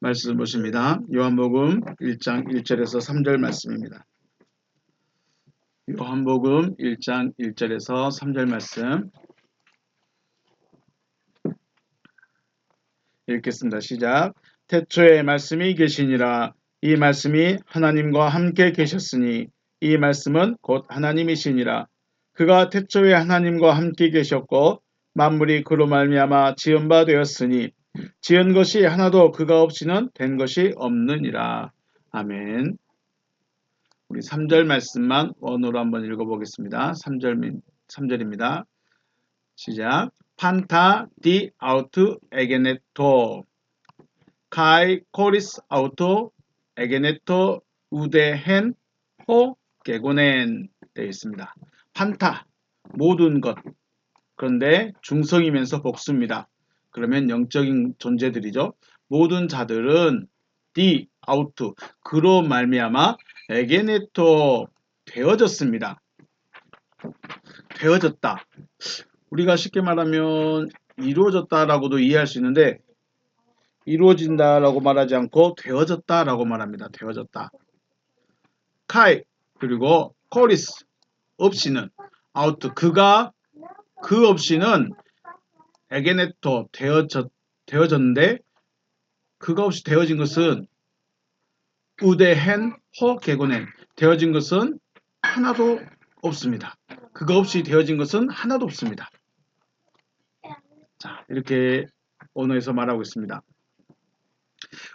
말씀 보십니다. 요한복음 1장 1절에서 3절 말씀입니다. 요한복음 1장 1절에서 3절 말씀 읽겠습니다. 시작. 태초에 말씀이 계시니라 이 말씀이 하나님과 함께 계셨으니 이 말씀은 곧 하나님이시니라 그가 태초에 하나님과 함께 계셨고 만물이 그로 말미암아 지은 바 되었으니 지은 것이 하나도 그가 없이는 된 것이 없느니라. 아멘. 우리 3절 말씀만 원어로 한번 읽어보겠습니다. 3절, 3절입니다. 시작. 판타 디 아우트 에게네토 카이 코리스 아우토 에게네토 우데헨 호 게고넨 되어 있습니다. 판타 모든 것 그런데 중성이면서 복수입니다. 그러면 영적인 존재들이죠. 모든 자들은 디 아우트 그로 말미암아 에게네토 되어졌습니다. 되어졌다. 우리가 쉽게 말하면 이루어졌다라고도 이해할 수 있는데 이루어진다라고 말하지 않고 되어졌다라고 말합니다. 되어졌다. 카이 그리고 코리스 없이는 아우트 그가 그 없이는 에게네토 되어졌, 되어졌는데 그가 없이 되어진 것은 우데헨 호 개고넨 되어진 것은 하나도 없습니다. 그가 없이 되어진 것은 하나도 없습니다. 자 이렇게 언어에서 말하고 있습니다.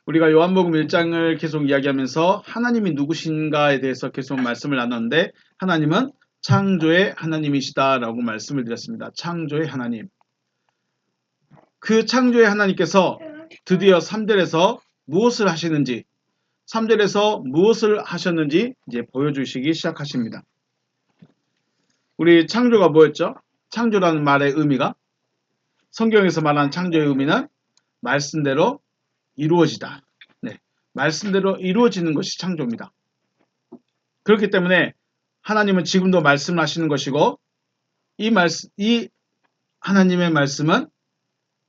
우리가 요한복음 1장을 계속 이야기하면서 하나님이 누구신가에 대해서 계속 말씀을 나눴는데 하나님은 창조의 하나님이시다라고 말씀을 드렸습니다. 창조의 하나님. 그 창조의 하나님께서 드디어 3절에서 무엇을 하시는지 3절에서 무엇을 하셨는지 이제 보여주시기 시작하십니다. 우리 창조가 뭐였죠? 창조라는 말의 의미가 성경에서 말하는 창조의 의미는 말씀대로 이루어지다. 네, 말씀대로 이루어지는 것이 창조입니다. 그렇기 때문에 하나님은 지금도 말씀하시는 것이고 이 말씀 이 하나님의 말씀은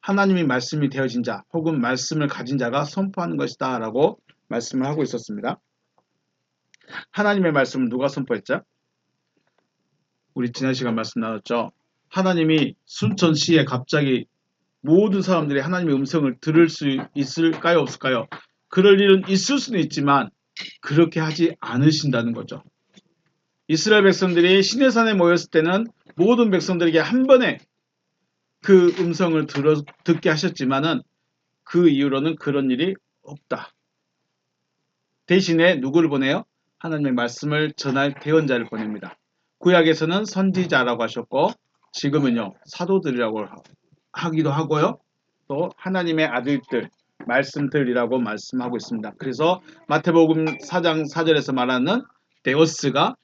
하나님이 말씀이 되어진 자 혹은 말씀을 가진 자가 선포하는 것이다 라고 말씀을 하고 있었습니다. 하나님의 말씀을 누가 선포했죠? 우리 지난 시간 말씀 나눴죠. 하나님이 순천시에 갑자기 모든 사람들이 하나님의 음성을 들을 수 있을까요? 없을까요? 그럴 일은 있을 수는 있지만 그렇게 하지 않으신다는 거죠. 이스라엘 백성들이 시내산에 모였을 때는 모든 백성들에게 한 번에 그 음성을 들어, 듣게 하셨지만은 그 이후로는 그런 일이 없다. 대신에 누구를 보내요? 하나님의 말씀을 전할 대언자를 보냅니다. 구약에서는 선지자라고 하셨고 지금은요 사도들이라고 하기도 하고요. 또 하나님의 아들들 말씀들이라고 말씀하고 있습니다. 그래서 마태복음 4장 4절에서 말하는 데오스가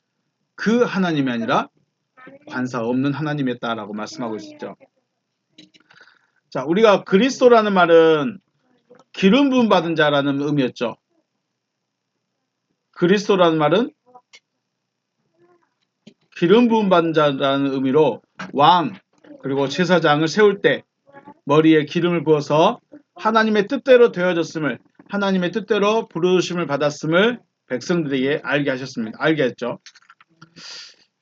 그 하나님이 아니라 관사 없는 하나님이었다라고 말씀하고 있었죠. 자, 우리가 그리스도라는 말은 기름 부음 받은 자라는 의미였죠. 그리스도라는 말은 기름 부음 받은 자라는 의미로 왕 그리고 제사장을 세울 때 머리에 기름을 부어서 하나님의 뜻대로 되어졌음을 하나님의 뜻대로 부르심을 받았음을 백성들에게 알게 하셨습니다. 알게 했죠.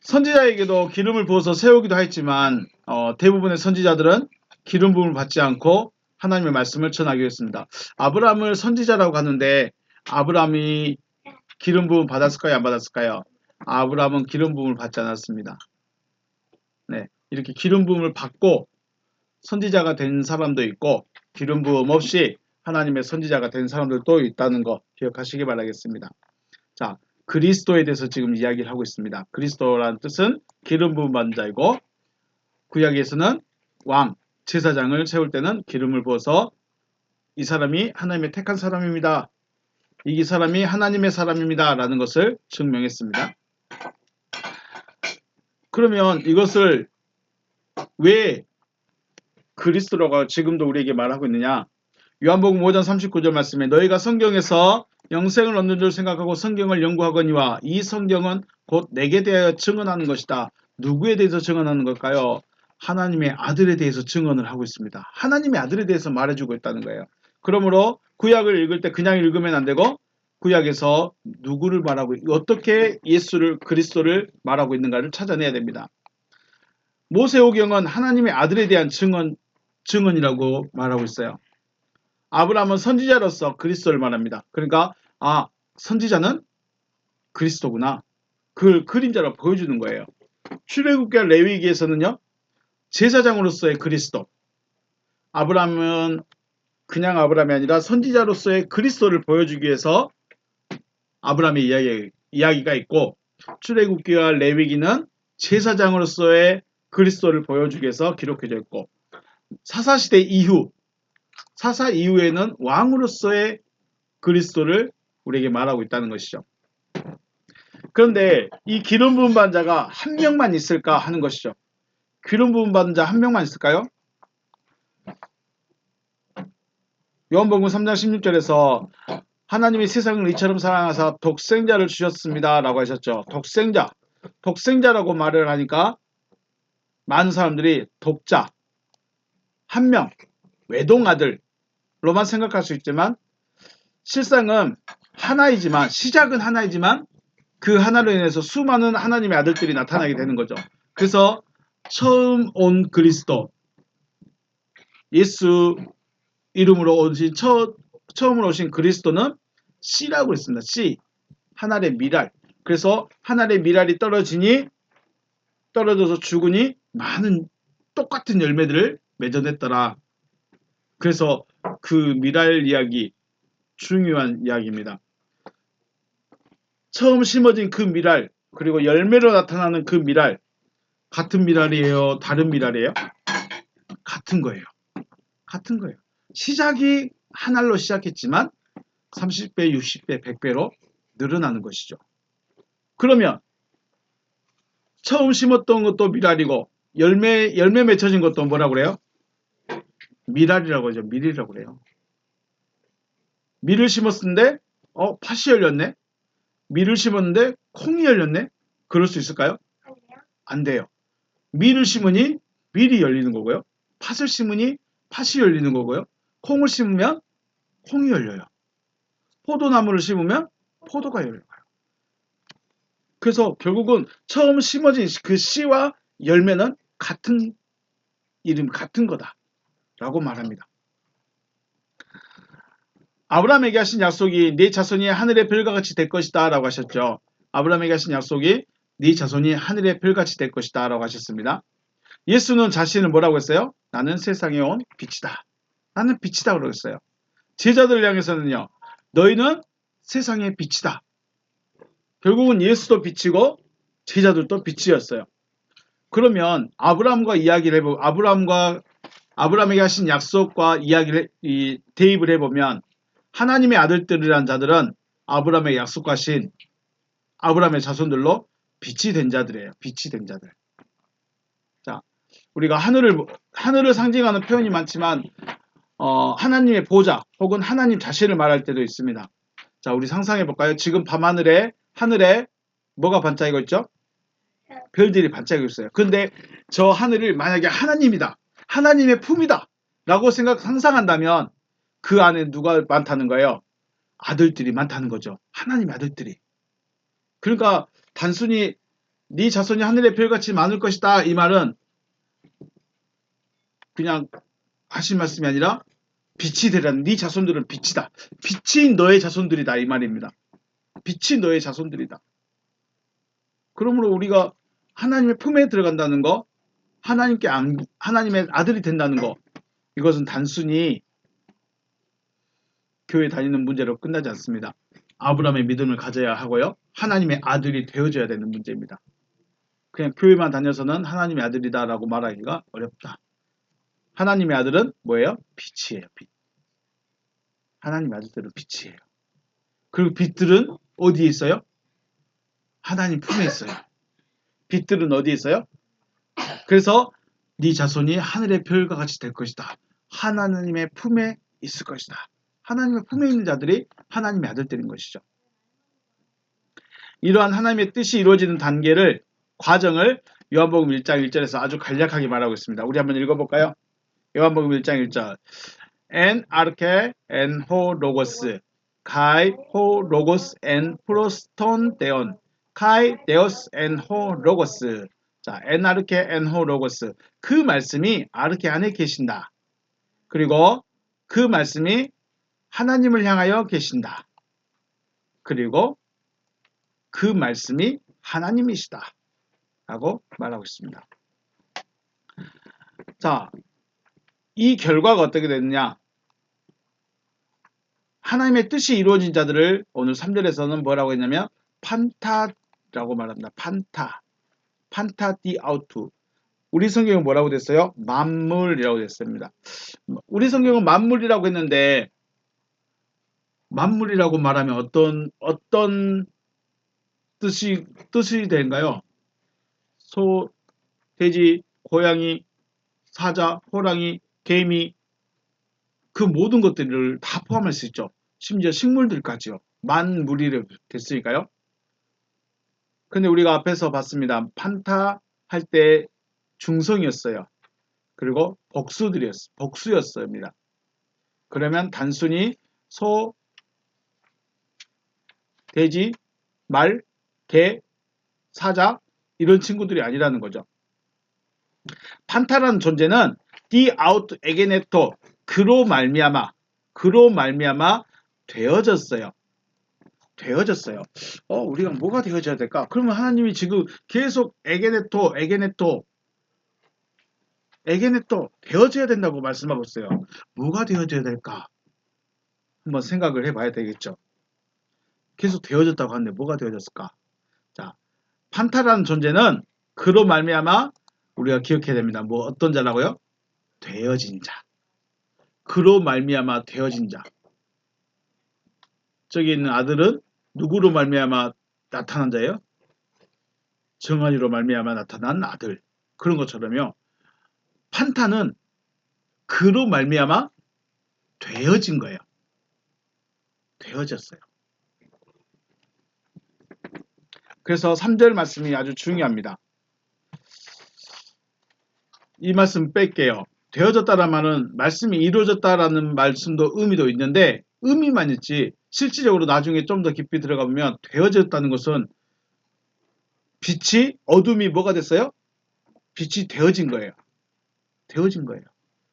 선지자에게도 기름을 부어서 세우기도 했지만 어, 대부분의 선지자들은 기름 부음을 받지 않고 하나님의 말씀을 전하기로 했습니다. 아브라함을 선지자라고 하는데 아브라함이 기름 부음 받았을까요? 안 받았을까요? 아브라함은 기름 부음을 받지 않았습니다. 네, 이렇게 기름 부음을 받고 선지자가 된 사람도 있고 기름 부음 없이 하나님의 선지자가 된 사람들도 있다는 거 기억하시기 바라겠습니다. 자, 그리스도에 대해서 지금 이야기를 하고 있습니다. 그리스도라는 뜻은 기름 부음 받은 자이고 구약에서는 왕, 제사장을 세울 때는 기름을 부어서 이 사람이 하나님의 택한 사람입니다. 이 사람이 하나님의 사람입니다. 라는 것을 증명했습니다. 그러면 이것을 왜 그리스도라고 지금도 우리에게 말하고 있느냐? 요한복음 5장 39절 말씀에 너희가 성경에서 영생을 얻는 줄 생각하고 성경을 연구하거니와 이 성경은 곧 내게 대하여 증언하는 것이다. 누구에 대해서 증언하는 걸까요? 하나님의 아들에 대해서 증언을 하고 있습니다. 하나님의 아들에 대해서 말해주고 있다는 거예요. 그러므로 구약을 읽을 때 그냥 읽으면 안 되고 구약에서 누구를 말하고 어떻게 예수를 그리스도를 말하고 있는가를 찾아내야 됩니다. 모세오경은 하나님의 아들에 대한 증언 증언이라고 말하고 있어요. 아브라함은 선지자로서 그리스도를 말합니다. 그러니까 아 선지자는 그리스도구나. 그 그림자로 보여주는 거예요. 출애굽기와 레위기에서는요 제사장으로서의 그리스도. 아브라함은 그냥 아브라함이 아니라 선지자로서의 그리스도를 보여주기 위해서 아브라함의 이야기, 이야기가 있고 출애굽기와 레위기는 제사장으로서의 그리스도를 보여주기 위해서 기록해져 있고 사사시대 이후 사사 이후에는 왕으로서의 그리스도를 우리에게 말하고 있다는 것이죠. 그런데 이 기름 부은 받은 자가 한 명만 있을까 하는 것이죠. 기름 부은 받은 자 한 명만 있을까요? 요한복음 3장 16절에서 하나님이 세상을 이처럼 사랑하사 독생자를 주셨습니다. 라고 하셨죠. 독생자. 독생자라고 말을 하니까 많은 사람들이 독자, 한 명, 외동아들로만 생각할 수 있지만 실상은 하나이지만 시작은 하나이지만 그 하나로 인해서 수많은 하나님의 아들들이 나타나게 되는 거죠. 그래서 처음 온 그리스도 예수 이름으로 오신 처, 처음으로 오신 그리스도는 씨라고 했습니다. 씨 하늘의 미랄. 그래서 하늘의 미랄이 떨어지니 떨어져서 죽으니 많은 똑같은 열매들을 맺어냈더라. 그래서 그 미랄 이야기 중요한 이야기입니다. 처음 심어진 그 미랄 그리고 열매로 나타나는 그 미랄 같은 미랄이에요? 다른 미랄이에요? 같은 거예요. 같은 거예요. 시작이 한 알로 시작했지만 30배, 60배, 100배로 늘어나는 것이죠. 그러면 처음 심었던 것도 미랄이고 열매 열매 맺혀진 것도 뭐라고 그래요? 미랄이라고 하죠. 밀이라고 그래요. 밀을 심었는데 어 팥이 열렸네. 밀을 심었는데 콩이 열렸네. 그럴 수 있을까요? 안 돼요. 밀을 심으니 밀이 열리는 거고요. 팥을 심으니 팥이 열리는 거고요. 콩을 심으면 콩이 열려요. 포도나무를 심으면 포도가 열려요. 그래서 결국은 처음 심어진 그 씨와 열매는 같은 이름, 같은 거다. 라고 말합니다. 아브라함에게 하신 약속이 네 자손이 하늘의 별과 같이 될 것이다 라고 하셨죠. 아브라함에게 하신 약속이 네 자손이 하늘의 별같이 될 것이다 라고 하셨습니다. 예수는 자신을 뭐라고 했어요? 나는 세상에 온 빛이다. 나는 빛이다 그러겠어요. 제자들 향해서는요. 너희는 세상의 빛이다. 결국은 예수도 빛이고 제자들도 빛이었어요. 그러면 아브라함과 이야기를 해보 아브라함과 아브라함에게 하신 약속과 이야기를 이, 대입을 해보면 하나님의 아들들이란 자들은 아브라함의 약속하신 아브라함의 자손들로 빛이 된 자들이에요. 빛이 된 자들. 자, 우리가 하늘을 하늘을 상징하는 표현이 많지만 어, 하나님의 보좌 혹은 하나님 자신을 말할 때도 있습니다. 자, 우리 상상해 볼까요? 지금 밤하늘에 하늘에 뭐가 반짝이고 있죠? 별들이 반짝이고 있어요. 근데 저 하늘을 만약에 하나님이다. 하나님의 품이다. 라고 생각 상상한다면 그 안에 누가 많다는 거예요? 아들들이 많다는 거죠. 하나님의 아들들이. 그러니까 단순히 네 자손이 하늘의 별같이 많을 것이다. 이 말은 그냥 하신 말씀이 아니라 빛이 되라는 네 자손들은 빛이다. 빛이 너의 자손들이다 이 말입니다. 빛이 너의 자손들이다. 그러므로 우리가 하나님의 품에 들어간다는 거, 하나님께 안, 하나님의 아들이 된다는 거, 이것은 단순히 교회 다니는 문제로 끝나지 않습니다. 아브라함의 믿음을 가져야 하고요. 하나님의 아들이 되어져야 되는 문제입니다. 그냥 교회만 다녀서는 하나님의 아들이다라고 말하기가 어렵다. 하나님의 아들은 뭐예요? 빛이에요. 빛. 하나님의 아들들은 빛이에요. 그리고 빛들은 어디에 있어요? 하나님 품에 있어요. 빛들은 어디에 있어요? 그래서 네 자손이 하늘의 별과 같이 될 것이다. 하나님의 품에 있을 것이다. 하나님의 품에 있는 자들이 하나님의 아들들인 것이죠. 이러한 하나님의 뜻이 이루어지는 단계를 과정을 요한복음 1장 1절에서 아주 간략하게 말하고 있습니다. 우리 한번 읽어볼까요? 요한복음 1장 1절 엔 아르케 엔호 로고스 카이 호 로고스 엔 프로스톤 데온 카이 데오스 엔호 로고스 자, 엔 아르케 엔호 로고스 그 말씀이 아르케 안에 계신다. 그리고 그 말씀이 하나님을 향하여 계신다. 그리고 그 말씀이 하나님이시다. 라고 말하고 있습니다. 자, 이 결과가 어떻게 됐느냐? 하나님의 뜻이 이루어진 자들을 오늘 3절에서는 뭐라고 했냐면 판타라고 말합니다. 판타. 판타 디 아우투. 우리 성경은 뭐라고 됐어요? 만물이라고 됐습니다. 우리 성경은 만물이라고 했는데 만물이라고 말하면 어떤 어떤 뜻이 뜻이 된가요? 소, 돼지, 고양이, 사자, 호랑이, 개미 그 모든 것들을 다 포함할 수 있죠. 심지어 식물들까지요. 만물이 됐으니까요. 근데 우리가 앞에서 봤습니다. 판타 할 때 중성이었어요. 그리고 복수들이었, 복수였습니다. 그러면 단순히 소, 돼지, 말, 개, 사자 이런 친구들이 아니라는 거죠. 판타라는 존재는 디 아우트 에게네토 그로 말미암아 그로 말미암아 되어졌어요. 되어졌어요. 어, 우리가 뭐가 되어져야 될까? 그러면 하나님이 지금 계속 에게네토, 에게네토, 에게네토 되어져야 된다고 말씀하고 있어요. 뭐가 되어져야 될까? 한번 생각을 해봐야 되겠죠. 계속 되어졌다고 하는데 뭐가 되어졌을까? 자, 판타라는 존재는 그로 말미암아 우리가 기억해야 됩니다. 뭐 어떤 자라고요? 되어진 자. 그로 말미암아 되어진 자. 저기 있는 아들은 누구로 말미암아 나타난 자예요? 정한이로 말미암아 나타난 아들. 그런 것처럼요. 판타는 그로 말미암아 되어진 거예요. 되어졌어요. 그래서 3절 말씀이 아주 중요합니다. 이 말씀 뺄게요. 되어졌다라는 말은 말씀이 이루어졌다라는 말씀도 의미도 있는데 의미만 있지 실질적으로 나중에 좀 더 깊이 들어가 보면 되어졌다는 것은 빛이 어둠이 뭐가 됐어요? 빛이 되어진 거예요. 되어진 거예요.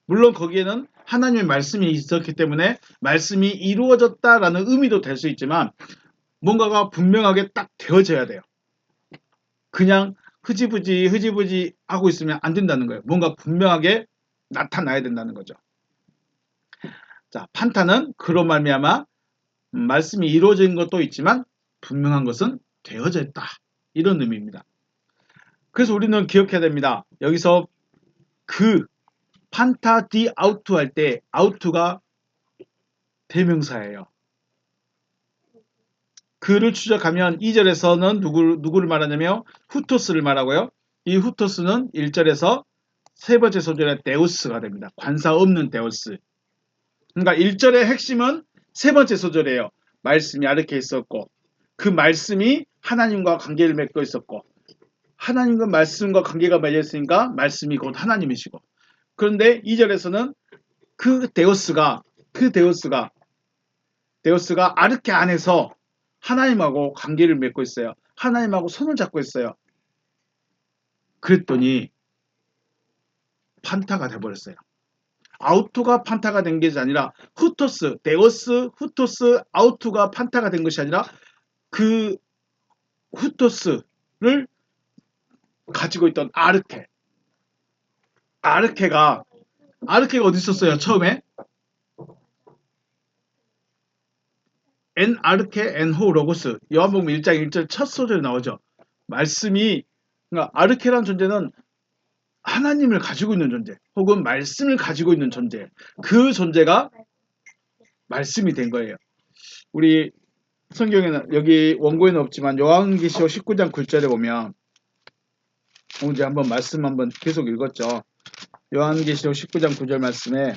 물론 거기에는 하나님의 말씀이 있었기 때문에 말씀이 이루어졌다라는 의미도 될 수 있지만 뭔가가 분명하게 딱 되어져야 돼요. 그냥 흐지부지 흐지부지 하고 있으면 안 된다는 거예요. 뭔가 분명하게 나타나야 된다는 거죠. 자, 판타는 그로 말미암아 말씀이 이루어진 것도 있지만 분명한 것은 되어져 있다. 이런 의미입니다. 그래서 우리는 기억해야 됩니다. 여기서 그 판타 디 아우트 할 때 아우트가 대명사예요. 그를 추적하면 2절에서는 누구, 누구를 말하냐면 후토스를 말하고요. 이 후토스는 1절에서 세 번째 소절의 데우스가 됩니다. 관사 없는 데우스. 그러니까 1절의 핵심은 세 번째 소절이에요. 말씀이 아르게 있었고 그 말씀이 하나님과 관계를 맺고 있었고 하나님과 말씀과 관계가 맺어 있으니까 말씀이 곧 하나님이시고 그런데 2절에서는 그 데우스가 그 데우스가 데우스가 아르케 안에서 하나님하고 관계를 맺고 있어요. 하나님하고 손을 잡고 있어요. 그랬더니 판타가 돼버렸어요. 아우토가 판타가 된 게 아니라 후토스, 데오스, 후토스, 아우토가 판타가 된 것이 아니라 그 후토스를 가지고 있던 아르케. 아르케가 아르케가 어디 있었어요? 처음에 엔 아르케 엔호 로고스 요한복음 1장 1절 첫 소절에 나오죠. 말씀이 그러니까 아르케라는 존재는 하나님을 가지고 있는 존재 혹은 말씀을 가지고 있는 존재 그 존재가 말씀이 된 거예요. 우리 성경에는 여기 원고에는 없지만 요한계시록 19장 9절에 보면 어제 한번 말씀 한번 계속 읽었죠. 요한계시록 19장 9절 말씀에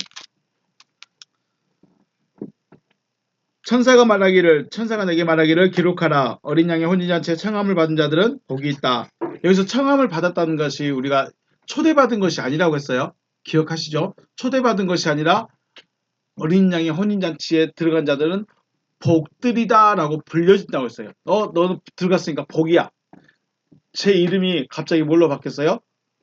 천사가 말하기를 천사가 내게 말하기를 기록하라 어린 양의 혼인잔치에 청함을 받은 자들은 복이 있다. 여기서 청함을 받았다는 것이 우리가 초대받은 것이 아니라고 했어요. 기억하시죠? 초대받은 것이 아니라 어린 양의 혼인잔치에 들어간 자들은 복들이다라고 불려진다고 했어요. 어, 너는 들어갔으니까 복이야. 제 이름이 갑자기 뭘로 바뀌었어요?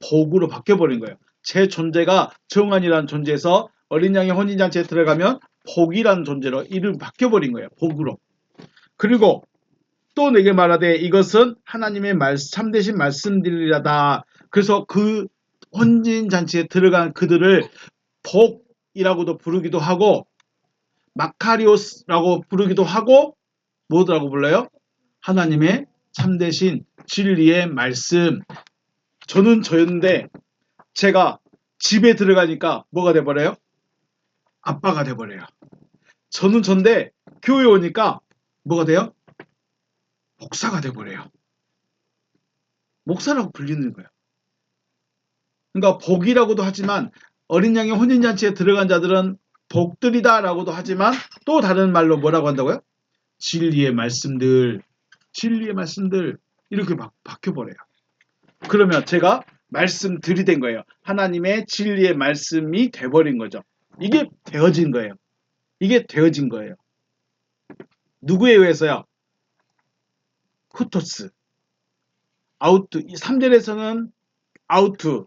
복으로 바뀌어버린 거예요. 제 존재가 정한이라는 존재에서 어린 양의 혼인잔치에 들어가면 복이라는 존재로 이름이 바뀌어버린 거예요. 복으로. 그리고 또 내게 말하되 이것은 하나님의 말, 참되신 말씀들이라다. 그래서 그 혼인잔치에 들어간 그들을 복이라고도 부르기도 하고 마카리오스라고 부르기도 하고 뭐라고 불러요? 하나님의 참되신 진리의 말씀. 저는 저였는데 제가 집에 들어가니까 뭐가 돼버려요? 아빠가 돼버려요. 저는 전데 교회 오니까 뭐가 돼요? 목사가 돼버려요. 목사라고 불리는 거예요. 그러니까 복이라고도 하지만 어린 양의 혼인잔치에 들어간 자들은 복들이다라고도 하지만 또 다른 말로 뭐라고 한다고요? 진리의 말씀들, 진리의 말씀들 이렇게 바, 바뀌어버려요. 그러면 제가 말씀 들이댄 거예요. 하나님의 진리의 말씀이 돼버린 거죠. 이게 되어진 거예요. 이게 되어진 거예요. 누구에 의해서요? 후토스. 아우트. 3절에서는 아우트.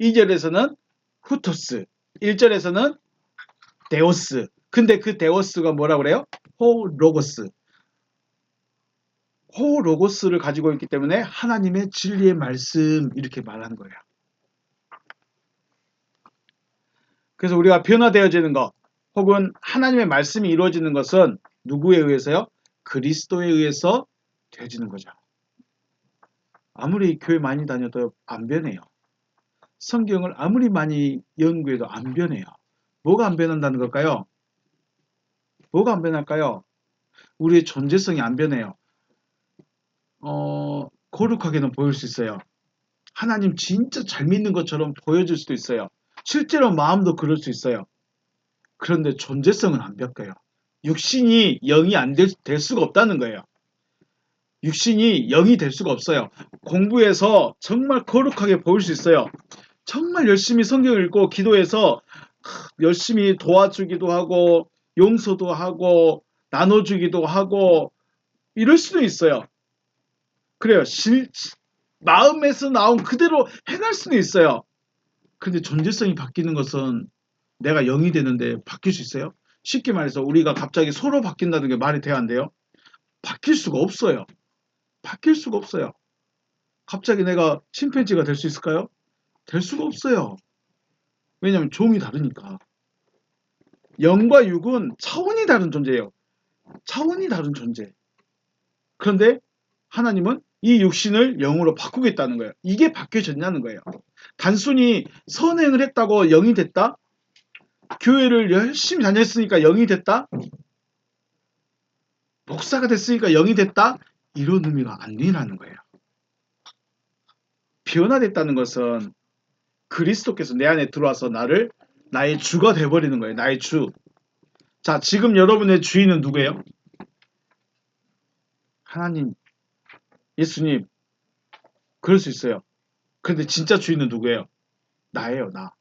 2절에서는 후토스. 1절에서는 데오스. 근데 그 데오스가 뭐라 그래요? 호로고스. 호로고스를 가지고 있기 때문에 하나님의 진리의 말씀 이렇게 말하는 거예요. 그래서 우리가 변화되어지는 것 혹은 하나님의 말씀이 이루어지는 것은 누구에 의해서요? 그리스도에 의해서 되어지는 거죠. 아무리 교회 많이 다녀도 안 변해요. 성경을 아무리 많이 연구해도 안 변해요. 뭐가 안 변한다는 걸까요? 뭐가 안 변할까요? 우리의 존재성이 안 변해요. 어, 거룩하게는 보일 수 있어요. 하나님 진짜 잘 믿는 것처럼 보여줄 수도 있어요. 실제로 마음도 그럴 수 있어요. 그런데 존재성은 안 바뀌어요. 육신이 영이 안 될 수가 없다는 거예요. 육신이 영이 될 수가 없어요. 공부해서 정말 거룩하게 보일 수 있어요. 정말 열심히 성경 읽고 기도해서 열심히 도와주기도 하고 용서도 하고 나눠주기도 하고 이럴 수도 있어요. 그래요. 실, 마음에서 나온 그대로 행할 수는 있어요. 근데 존재성이 바뀌는 것은 내가 영이 되는데 바뀔 수 있어요? 쉽게 말해서 우리가 갑자기 서로 바뀐다는 게 말이 돼야 안 돼요? 바뀔 수가 없어요. 바뀔 수가 없어요. 갑자기 내가 침팬지가 될 수 있을까요? 될 수가 없어요. 왜냐하면 종이 다르니까. 영과 육은 차원이 다른 존재예요. 차원이 다른 존재. 그런데 하나님은 이 육신을 영으로 바꾸겠다는 거예요. 이게 바뀌어졌냐는 거예요. 단순히 선행을 했다고 영이 됐다? 교회를 열심히 다녔으니까 영이 됐다? 목사가 됐으니까 영이 됐다? 이런 의미가 아니라는 거예요. 변화됐다는 것은 그리스도께서 내 안에 들어와서 나를 나의 주가 돼버리는 거예요. 나의 주. 자, 지금 여러분의 주인은 누구예요? 하나님, 예수님. 그럴 수 있어요. 그런데 진짜 주인은 누구예요? 나예요, 나.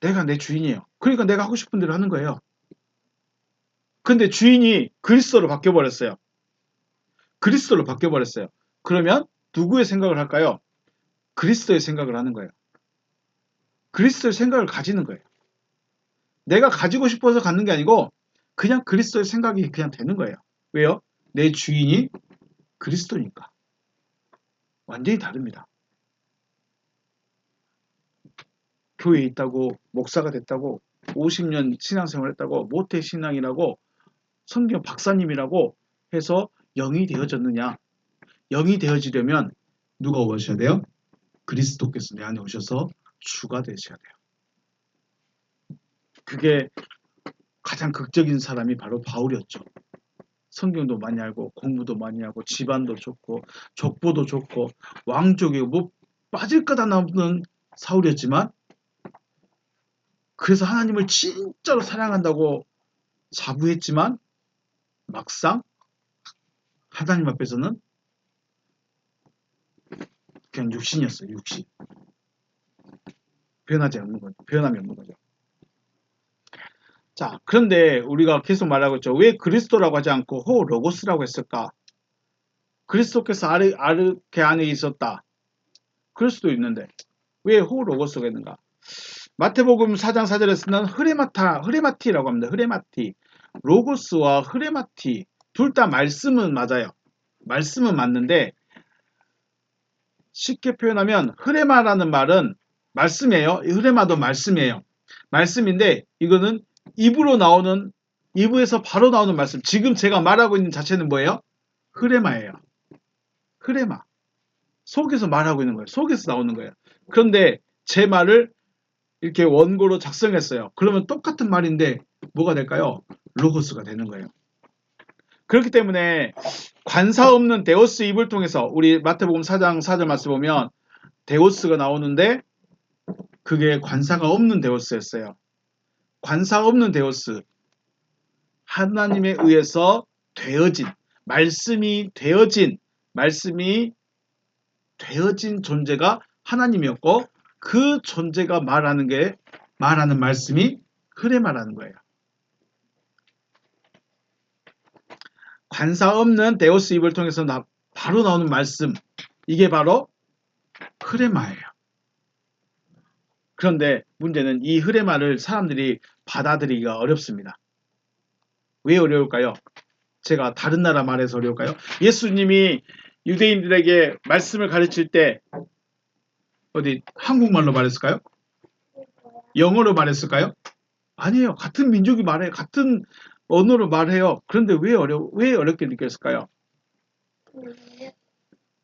내가 내 주인이에요. 그러니까 내가 하고 싶은 대로 하는 거예요. 근데 주인이 그리스도로 바뀌어버렸어요. 그리스도로 바뀌어버렸어요. 그러면 누구의 생각을 할까요? 그리스도의 생각을 하는 거예요. 그리스도의 생각을 가지는 거예요. 내가 가지고 싶어서 갖는 게 아니고 그냥 그리스도의 생각이 그냥 되는 거예요. 왜요? 내 주인이 그리스도니까. 완전히 다릅니다. 교회에 있다고 목사가 됐다고 50년 신앙생활 했다고 모태 신앙이라고 성경 박사님이라고 해서 영이 되어졌느냐? 영이 되어지려면 누가 오셔야 돼요? 그리스도께서 내 안에 오셔서 주가 되셔야 돼요. 그게 가장 극적인 사람이 바로 바울이었죠. 성경도 많이 알고 공부도 많이 하고 집안도 좋고 족보도 좋고 왕족이고 뭐 빠질 거다 남는 사울이었지만 그래서 하나님을 진짜로 사랑한다고 자부했지만 막상 하나님 앞에서는 그냥 육신이었어요. 육신. 변하지 않는 거죠. 변함이 없는 거죠. 자, 그런데 우리가 계속 말하고 있죠. 왜 그리스도라고 하지 않고 호 로고스라고 했을까? 그리스도께서 아르, 아르케 안에 있었다. 그럴 수도 있는데 왜 호 로고스가 있는가? 마태복음 4장 4절에 쓰는 흐레마타, 흐레마티라고 합니다. 흐레마티. 로고스와 흐레마티 둘 다 말씀은 맞아요. 말씀은 맞는데 쉽게 표현하면 흐레마라는 말은 말씀이에요. 이 흐레마도 말씀이에요. 말씀인데 이거는 입으로 나오는 입에서 바로 나오는 말씀. 지금 제가 말하고 있는 자체는 뭐예요? 흐레마예요. 흐레마. 속에서 말하고 있는 거예요. 속에서 나오는 거예요. 그런데 제 말을 이렇게 원고로 작성했어요. 그러면 똑같은 말인데 뭐가 될까요? 로고스가 되는 거예요. 그렇기 때문에 관사 없는 데오스 입을 통해서 우리 마태복음 4장 4절 말씀 보면 데오스가 나오는데 그게 관사가 없는 데오스였어요. 관사 없는 데오스. 하나님에 의해서 되어진 말씀이 되어진 말씀이 되어진 존재가 하나님이었고 그 존재가 말하는 게 말하는 말씀이 흐레마라는 거예요. 관사 없는 데오스 입을 통해서 나, 바로 나오는 말씀 이게 바로 흐레마예요. 그런데 문제는 이 흐레마를 사람들이 받아들이기가 어렵습니다. 왜 어려울까요? 제가 다른 나라 말해서 어려울까요? 예수님이 유대인들에게 말씀을 가르칠 때 어디 한국말로 말했을까요? 영어로 말했을까요? 아니에요. 같은 민족이 말해 같은 언어로 말해요. 그런데 왜 어려 왜 어렵게 느꼈을까요?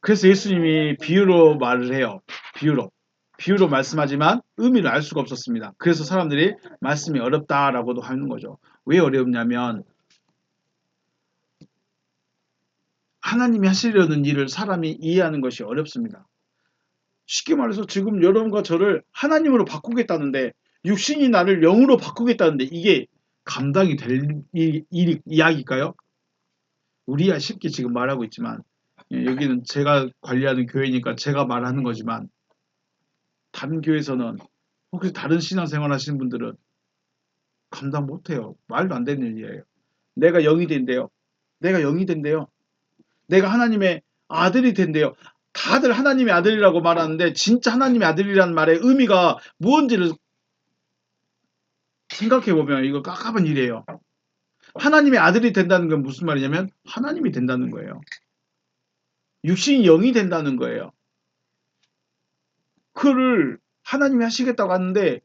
그래서 예수님이 비유로 말을 해요. 비유로. 비유로 말씀하지만 의미를 알 수가 없었습니다. 그래서 사람들이 말씀이 어렵다라고도 하는 거죠. 왜 어렵냐면 하나님이 하시려는 일을 사람이 이해하는 것이 어렵습니다. 쉽게 말해서 지금 여러분과 저를 하나님으로 바꾸겠다는데 육신이 나를 영으로 바꾸겠다는데 이게 감당이 될 일, 일, 이야기일까요? 우리야 쉽게 지금 말하고 있지만 예, 여기는 제가 관리하는 교회니까 제가 말하는 거지만 다른 교회에서는 혹시 다른 신앙생활 하시는 분들은 감당 못해요. 말도 안 되는 일이에요. 내가 영이 된대요. 내가 영이 된대요. 내가 하나님의 아들이 된대요. 다들 하나님의 아들이라고 말하는데 진짜 하나님의 아들이라는 말의 의미가 무언지를 생각해 보면 이거 깝깝한 일이에요. 하나님의 아들이 된다는 건 무슨 말이냐면 하나님이 된다는 거예요. 육신이 영이 된다는 거예요. 그를 하나님이 하시겠다고 하는데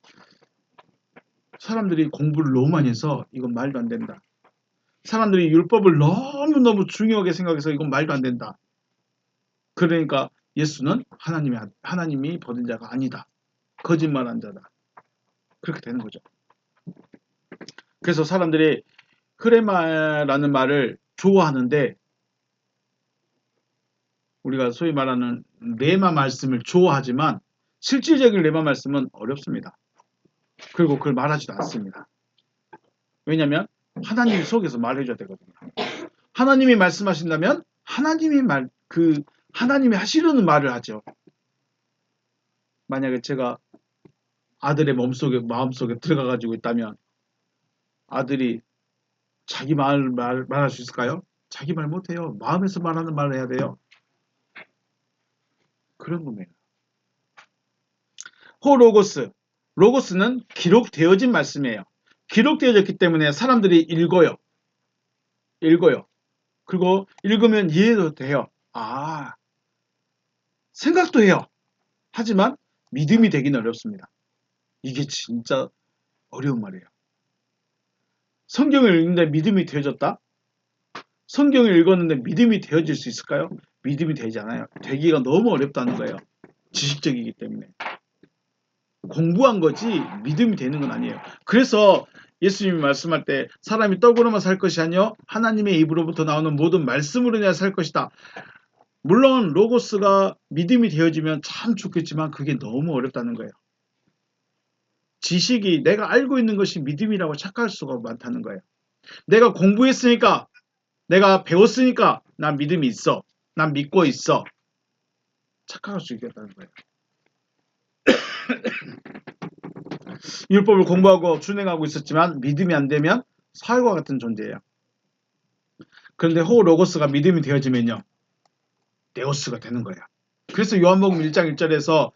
사람들이 공부를 너무 많이 해서 이건 말도 안 된다. 사람들이 율법을 너무너무 중요하게 생각해서 이건 말도 안 된다. 그러니까 예수는 하나님이, 하나님이 버린 자가 아니다. 거짓말한 자다. 그렇게 되는 거죠. 그래서 사람들이 흐레마라는 말을 좋아하는데 우리가 소위 말하는 레마 말씀을 좋아하지만 실질적인 레마 말씀은 어렵습니다. 그리고 그걸 말하지도 않습니다. 왜냐하면 하나님 속에서 말해줘야 되거든요. 하나님이 말씀하신다면 하나님이 말, 그 하나님이 하시려는 말을 하죠. 만약에 제가 아들의 몸속에 마음속에 들어가 가지고 있다면 아들이 자기 말, 말 말할 수 있을까요? 자기 말 못해요. 마음에서 말하는 말을 해야 돼요. 그런 겁니다. 호로고스. 로고스는 기록되어진 말씀이에요. 기록되어졌기 때문에 사람들이 읽어요. 읽어요. 그리고 읽으면 이해도 돼요. 아, 생각도 해요. 하지만 믿음이 되기는 어렵습니다. 이게 진짜 어려운 말이에요. 성경을 읽는데 믿음이 되어졌다? 성경을 읽었는데 믿음이 되어질 수 있을까요? 믿음이 되지 않아요. 되기가 너무 어렵다는 거예요. 지식적이기 때문에. 공부한 거지 믿음이 되는 건 아니에요. 그래서 예수님이 말씀할 때 사람이 떡으로만 살 것이 아니요 하나님의 입으로부터 나오는 모든 말씀으로냐 살 것이다. 물론 로고스가 믿음이 되어지면 참 좋겠지만 그게 너무 어렵다는 거예요. 지식이 내가 알고 있는 것이 믿음이라고 착각할 수가 많다는 거예요. 내가 공부했으니까 내가 배웠으니까 난 믿음이 있어. 난 믿고 있어. 착각할 수 있겠다는 거예요. 율법을 공부하고 준행하고 있었지만 믿음이 안 되면 사울과 같은 존재예요. 그런데 호 로고스가 믿음이 되어지면요. 데오스가 되는 거예요. 그래서 요한복음 1장 1절에서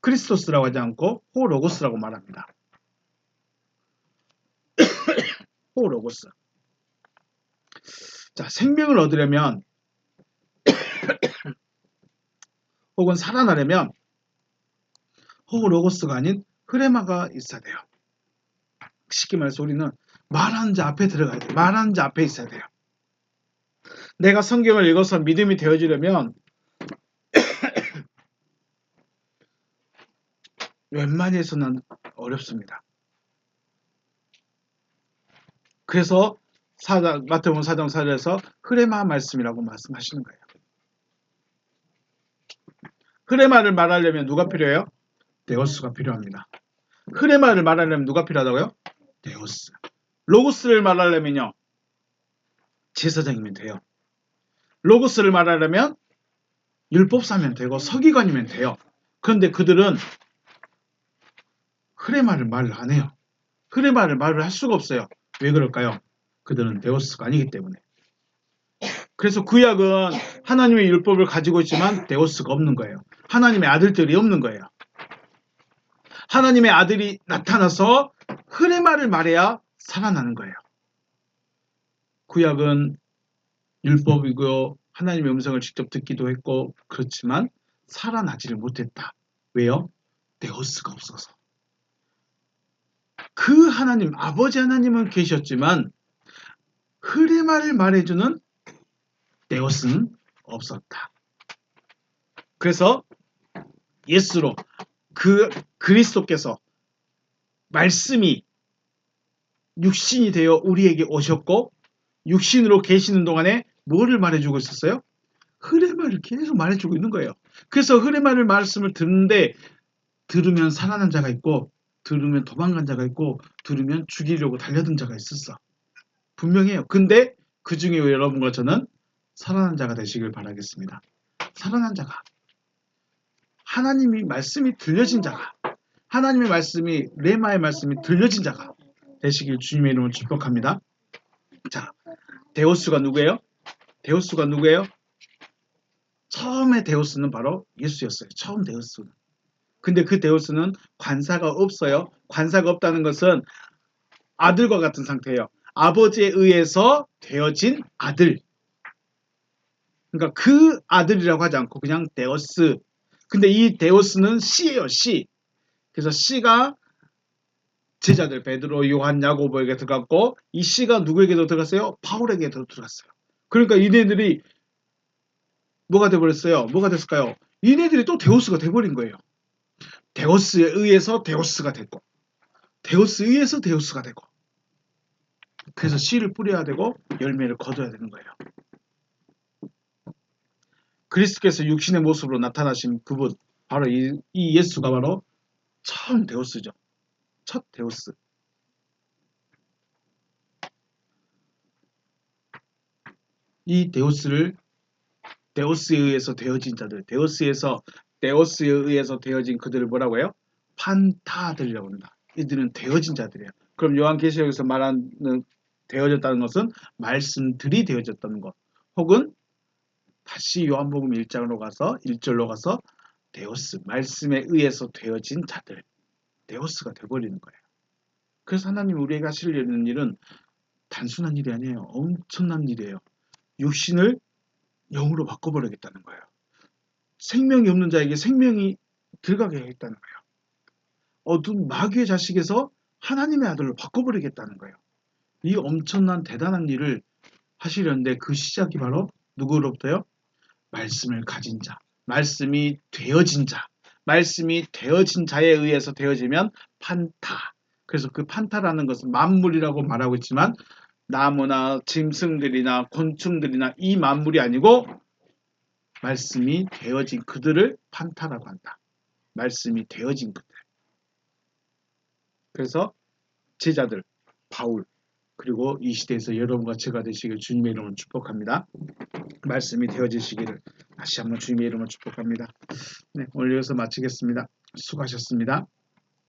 크리스토스라고 하지 않고 호 로고스라고 말합니다. 호 로고스. 자, 생명을 얻으려면 혹은 살아나려면 호 로고스가 아닌 흐레마가 있어야 돼요. 쉽게 말해서 우리는 말하는 자 앞에 들어가야 돼요. 말하는 자 앞에 있어야 돼요. 내가 성경을 읽어서 믿음이 되어지려면 웬만해서는 어렵습니다. 그래서 사장, 마태복음 4장 4절에서 흐레마 말씀이라고 말씀하시는 거예요. 흐레마를 말하려면 누가 필요해요? 데오스가 필요합니다. 흐레마를 말하려면 누가 필요하다고요? 데오스. 로고스를 말하려면요. 제사장이면 돼요. 로고스를 말하려면 율법사면 되고 서기관이면 돼요. 그런데 그들은 흐레마를 말을 안 해요. 흐레마를 말을 할 수가 없어요. 왜 그럴까요? 그들은 데오스가 아니기 때문에. 그래서 구약은 하나님의 율법을 가지고 있지만 데오스가 없는 거예요. 하나님의 아들들이 없는 거예요. 하나님의 아들이 나타나서 흐레마를 말해야 살아나는 거예요. 구약은 율법이고 하나님의 음성을 직접 듣기도 했고 그렇지만 살아나지를 못했다. 왜요? 데오스가 없어서. 그 하나님, 아버지 하나님은 계셨지만 흐레마를 말해주는 데오스는 없었다. 그래서 예수로 그 그리스도께서 말씀이 육신이 되어 우리에게 오셨고 육신으로 계시는 동안에 뭐를 말해주고 있었어요? 흐레마를 계속 말해주고 있는 거예요. 그래서 흐레마를 말씀을 듣는데 들으면 살아난 자가 있고 들으면 도망간 자가 있고 들으면 죽이려고 달려든 자가 있었어. 분명해요. 근데 그 중에 여러분과 저는 살아난 자가 되시길 바라겠습니다. 살아난 자가 하나님이 말씀이 들려진 자가 하나님의 말씀이 레마의 말씀이 들려진 자가 되시길 주님의 이름으로 축복합니다. 자, 데오스가 누구예요? 데오스가 누구예요? 처음에 데오스는 바로 예수였어요. 처음 데오스는. 근데 그 데오스는 관사가 없어요. 관사가 없다는 것은 아들과 같은 상태예요. 아버지에 의해서 되어진 아들. 그러니까 그 아들이라고 하지 않고 그냥 데오스. 근데 이 데오스는 씨예요, 씨. 그래서 씨가 제자들 베드로, 요한, 야고보에게 들어갔고 이 씨가 누구에게도 들어갔어요? 바울에게도 들어갔어요. 그러니까 이네들이 뭐가 돼버렸어요? 뭐가 됐을까요? 이네들이 또 데오스가 돼버린 거예요. 데오스에 의해서 데오스가 됐고 데오스에 의해서 데오스가 되고 그래서 씨를 뿌려야 되고 열매를 거둬야 되는 거예요. 그리스도께서 육신의 모습으로 나타나신 그분 바로 이, 이 예수가 바로 처음 데오스죠. 첫 데오스. 이 데오스를 데오스에 의해서 되어진 자들, 데오스에서 데오스에 의해서 되어진 그들을 뭐라고 해요? 판타들이라고 합니다. 이들은 되어진 자들이에요. 그럼 요한계시록에서 말하는 되어졌다는 것은 말씀들이 되어졌다는 것. 혹은 다시 요한복음 1장으로 가서 1절로 가서 데오스, 말씀에 의해서 되어진 자들. 데오스가 돼버리는 거예요. 그래서 하나님 우리에게 하시려는 일은 단순한 일이 아니에요. 엄청난 일이에요. 육신을 영으로 바꿔버리겠다는 거예요. 생명이 없는 자에게 생명이 들어가게 하겠다는 거예요. 어두운 마귀의 자식에서 하나님의 아들로 바꿔버리겠다는 거예요. 이 엄청난 대단한 일을 하시려는데 그 시작이 바로 누구로부터요? 말씀을 가진 자, 말씀이 되어진 자, 말씀이 되어진 자에 의해서 되어지면 판타. 그래서 그 판타라는 것은 만물이라고 말하고 있지만 나무나 짐승들이나 곤충들이나 이 만물이 아니고 말씀이 되어진 그들을 판타라고 한다. 말씀이 되어진 그들. 그래서 제자들, 바울, 그리고 이 시대에서 여러분과 제가 되시길 주님의 이름으로 축복합니다. 말씀이 되어지시기를 다시 한번 주님의 이름으로 축복합니다. 네, 오늘 여기서 마치겠습니다. 수고하셨습니다.